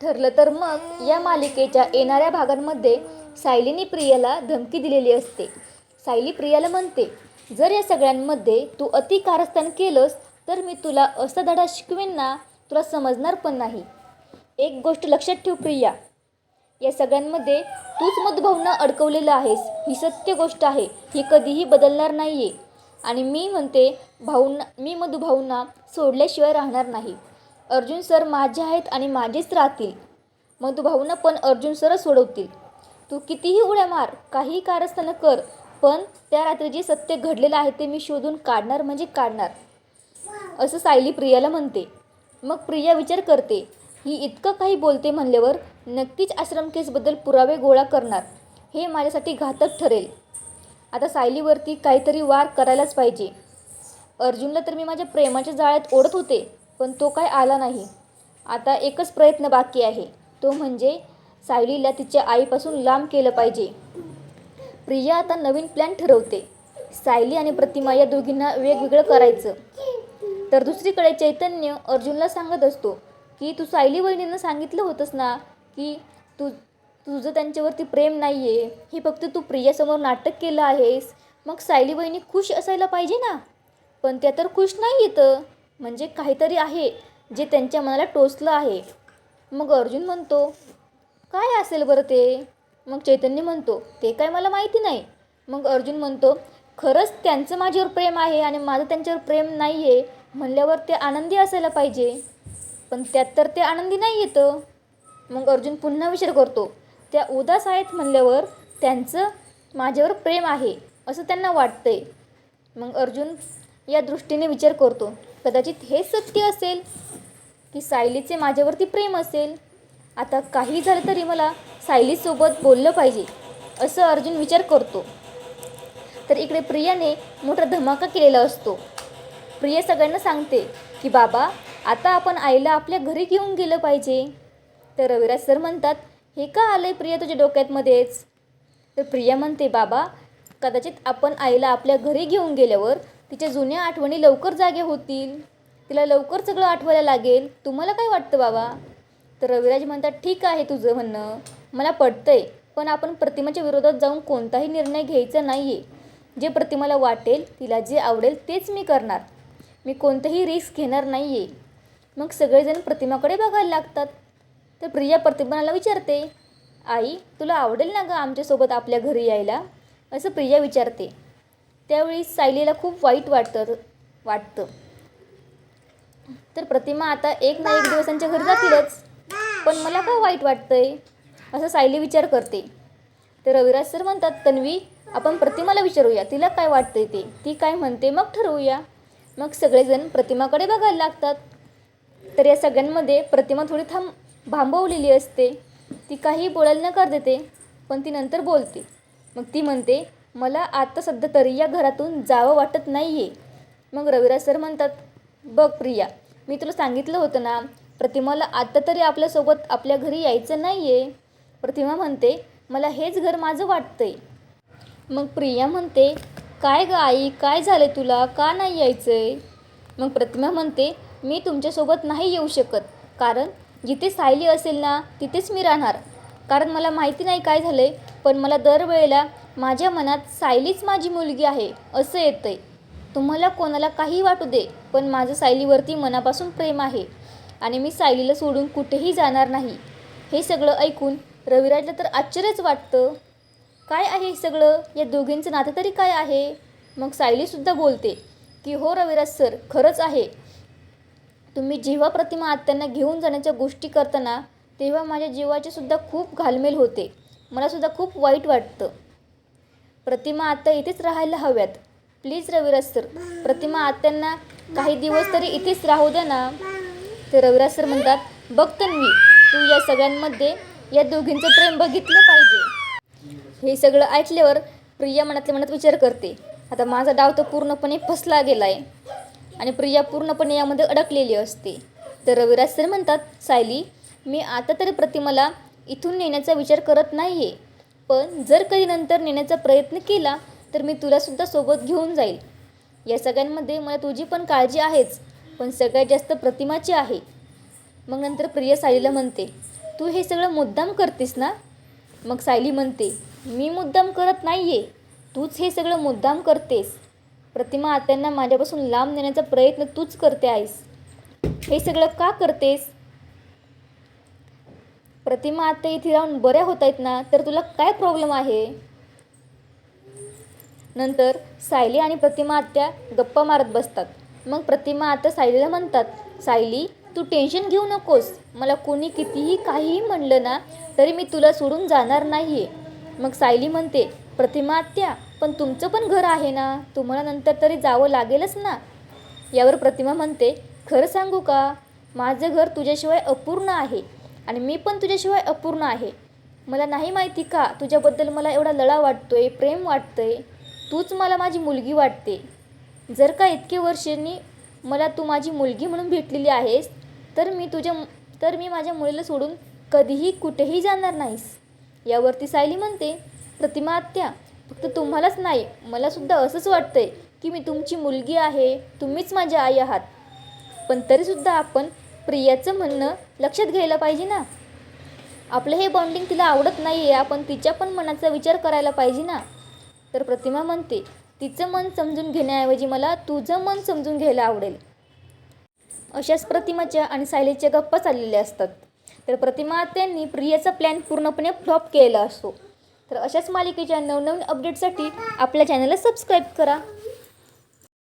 ठरलं तर मग या मालिकेच्या येणाऱ्या भागांमध्ये सायलीने प्रियाला धमकी दिलेली असते. सायली प्रियाला म्हणते जर या सगळ्यांमध्ये तू अति कारस्थान केलंस तर मी तुला असा धडा शिकवेन ना तुला समजणार पण नाही. एक गोष्ट लक्षात ठेव प्रिया. या सगळ्यांमध्ये तूच मधुभाऊंना अडकवलेलं आहेस. ही सत्य गोष्ट आहे. ही कधीही बदलणार नाही आहे आणि मी म्हणते भाऊंना मी मधुभाऊंना सोडल्याशिवाय राहणार नाही. अर्जुन सर माझे आहेत आणि माझेच राहतील. मग तू मधुभाऊंना पण अर्जुन सरच सोडवतील. तू कितीही उड्या मार काहीही कारस्थानं कर पण त्या रात्री जे सत्य घडलेलं आहे ते मी शोधून काढणार म्हणजे काढणार. असं सायली प्रियाला म्हणते. मग प्रिया विचार करते ही इतकं काही बोलते म्हणल्यावर नक्कीच आश्रम केसबद्दल पुरावे गोळा करणार. हे माझ्यासाठी घातक ठरेल. आता सायलीवरती काहीतरी वार करायलाच पाहिजे. अर्जुनला तर मी माझ्या प्रेमाच्या जाळ्यात ओढत होते. पण तो काय आला नाही. आता एकच प्रयत्न बाकी आहे. तो म्हणजे सायलीला तिच्या आईपासून लांब केलं पाहिजे. प्रिया आता नवीन प्लॅन ठरवते. सायली आणि प्रतिमा या दोघींना वेगवेगळं करायचं. तर दुसरीकडे चैतन्य अर्जुनला सांगत असतो की तू सायली वहिनींना सांगितलं होतंस ना की तू तुझं त्यांच्यावरती प्रेम नाही आहे हे फक्त तू प्रियासमोर नाटक केलं आहेस. मग सायली वहिनी खुश असायला पाहिजे ना? पण त्या तर खुश नाही येतं म्हणजे काहीतरी आहे जे त्यांच्या मनाला टोचलं आहे. मग अर्जुन म्हणतो काय असेल बरं ते? मग चैतन्य म्हणतो ते काय मला माहिती नाही. मग अर्जुन म्हणतो खरंच त्यांचं माझ्यावर प्रेम आहे आणि माझं त्यांच्यावर प्रेम नाही आहे म्हणल्यावर ते आनंदी असायला पाहिजे. पण त्यात तर ते आनंदी नाही येतं मग अर्जुन पुन्हा विचार करतो त्या उदास आहेत म्हणल्यावर त्यांचं माझ्यावर प्रेम आहे असं त्यांना वाटतंय. मग अर्जुन या दृष्टीने विचार करतो कदाचित हे सत्य असेल की सायलीचे माझ्यावरती प्रेम असेल. आता काही झालं तरी मला सायलीसोबत बोललं पाहिजे असं अर्जुन विचार करतो. तर इकडे प्रियाने मोठा धमाका केलेला असतो. प्रिया सगळ्यांना सांगते की बाबा आता आपण आईला आपल्या घरी घेऊन गेलं पाहिजे. तर रविराज सर म्हणतात हे का आलं आहे प्रिया तुझ्या डोक्यातमध्येच? तर प्रिया म्हणते बाबा कदाचित आपण आईला आपल्या घरी घेऊन गेल्यावर तिच्या जुन्या आठवणी लवकर जागे होतील. तिला लवकर सगळं आठवायला लागेल. तुम्हाला काय वाटतं बाबा? तर रविराज म्हणतात ठीक आहे तुझं म्हणणं. मला पटतंय पण आपण प्रतिमाच्या विरोधात जाऊन कोणताही निर्णय घ्यायचा नाही आहे जे प्रतिमाला वाटेल तिला जे आवडेल तेच मी करणार. मी कोणतंही रिस्क घेणार नाही आहे मग सगळेजण प्रतिमाकडे बघायला लागतात. तर प्रिया प्रतिमाला विचारते आई तुला आवडेल ना गं आमच्यासोबत आपल्या घरी यायला? असं प्रिया विचारते. त्यावेळी सायलीला खूप वाईट वाटतं वाटतं. तर प्रतिमा आता एक ना एक दिवसांच्या घरी जातीलच. पण मला का वाईट वाटतंय? असं सायली विचार करते. तर रविराज सर म्हणतात तन्वी आपण प्रतिमाला विचारूया. तिला काय वाटतंय ते? ती काय म्हणते? मग ठरवूया. मग सगळेजण प्रतिमाकडे बघायला लागतात. तर या सगळ्यांमध्ये प्रतिमा थोडी थांब भांबवलेली असते. ती काही बोलायला नकार देते पण ती नंतर बोलते. मग ती म्हणते मला आता सध्या तरी या घरातून जावं वाटत नाही आहे मग रविराज सर म्हणतात बघ प्रिया मी तुला सांगितलं होतं ना प्रतिमाला आत्ता तरी आपल्यासोबत आपल्या घरी यायचं नाही आहे प्रतिमा म्हणते मला हेच घर माझं वाटतंय. मग प्रिया म्हणते काय ग आई काय झालं तुला? का नाही यायचं आहे मग प्रतिमा म्हणते मी तुमच्यासोबत नाही येऊ शकत कारण जिथे सायली असेल ना तिथेच मी राहणार. कारण मला माहिती नाही काय झालं आहे पण मला दरवेळेला माझ्या मनात सायलीच माझी मुलगी आहे असं येतं आहे तुम्हाला कोणाला काही वाटू दे पण माझं सायलीवरती मनापासून प्रेम आहे आणि मी सायलीला सोडून कुठेही जाणार नाही. हे सगळं ऐकून रविराजला तर आश्चर्यच वाटतं. काय आहे हे सगळं? या दोघींचं नातं तरी काय आहे? मग सायलीसुद्धा बोलते की हो रविराज सर खरंच आहे. तुम्ही जेव्हा प्रतिमा आत्यांना घेऊन जाण्याच्या गोष्टी करताना तेव्हा माझ्या जीवाचे सुद्धा खूप घालमेल होते. मलासुद्धा खूप वाईट वाटतं. प्रतिमा आत्या इथेच राहायला हव्यात. प्लीज रविराज सर प्रतिमा आत्यांना काही दिवस तरी इथेच राहू द्या ना. ते रविराज सर म्हणतात बघ तन्वी तू या सगळ्यांमध्ये या दोघींचं प्रेम बघितलं पाहिजे. हे सगळं ऐकल्यावर प्रिया मनातल्या मनात विचार करते. आता माझा डाव तर पूर्णपणे फसला गेला आहे आणि प्रिया पूर्णपणे यामध्ये अडकलेली असते. तर रविराज सर म्हणतात सायली मी आता तरी प्रतिमाला इथून नेण्याचा विचार करत नाही आहे पण जर कधी नंतर नेण्याचा प्रयत्न केला तर मी तुलासुद्धा सोबत घेऊन जाईल. या सगळ्यांमध्ये मला तुझी पण काळजी आहेच पण सगळ्यात जास्त प्रतिमाची आहे. मग नंतर प्रिया सायलीला म्हणते तू हे सगळं मुद्दाम करतेस ना? मग सायली म्हणते मी मुद्दाम करत नाही आहे तूच हे सगळं मुद्दाम करतेस. प्रतिमा आत्यांना माझ्यापासून लांब नेण्याचा प्रयत्न तूच करते आहेस. हे सगळं का करतेस? प्रतिमा आता इथे राहून बऱ्या होत आहेत ना तर तुला काय प्रॉब्लेम आहे? नंतर सायली आणि प्रतिमा आत्या गप्पा मारत बसतात. मग प्रतिमा आता सायलीला म्हणतात सायली तू टेन्शन घेऊ नकोस. मला कोणी कितीही काहीही म्हणलं ना तरी मी तुला सोडून जाणार नाही आहे मग सायली म्हणते प्रतिमा आत्या पण तुमचं पण घर आहे ना? तुम्हाला नंतर तरी जावं लागेलच ना? यावर प्रतिमा म्हणते खरं सांगू का? माझं घर तुझ्याशिवाय अपूर्ण आहे. आणि मी पण तुझ्याशिवाय अपूर्ण आहे. मला नाही माहिती का तुझ्याबद्दल मला एवढा लळा आहे प्रेम वाटतं आहे तूच मला माझी मुलगी वाटते. जर का इतके वर्षांनी मला तू माझी मुलगी म्हणून भेटलेली आहेस तर मी तुझ्या तर मी माझ्या मुलीला सोडून कधीही कुठेही जाणार नाहीस. यावरती सायली म्हणते प्रतिमा आत्या फक्त तुम्हालाच नाही मलासुद्धा असंच वाटतंय की मी तुमची मुलगी आहे तुम्हीच माझी आई आहात. पण तरीसुद्धा आपण प्रियाचं म्हणणं लक्षात घ्यायला पाहिजे ना. आपलं हे बॉन्डिंग तिला आवडत नाही आहे आपण तिच्या पण मनाचा विचार करायला पाहिजे ना. तर प्रतिमा म्हणते तिचं मन समजून घेण्याऐवजी मला तुझं मन समजून घ्यायला आवडेल. अशाच प्रतिमाच्या आणि सायलीच्या गप्पा चाललेल्या असतात. तर प्रतिमा त्यांनी प्रियाचा प्लॅन पूर्णपणे फ्लॉप केलेला असतो. तर अशाच मालिकेच्या नवनवीन अपडेटसाठी आपल्या चॅनलला सबस्क्राईब करा.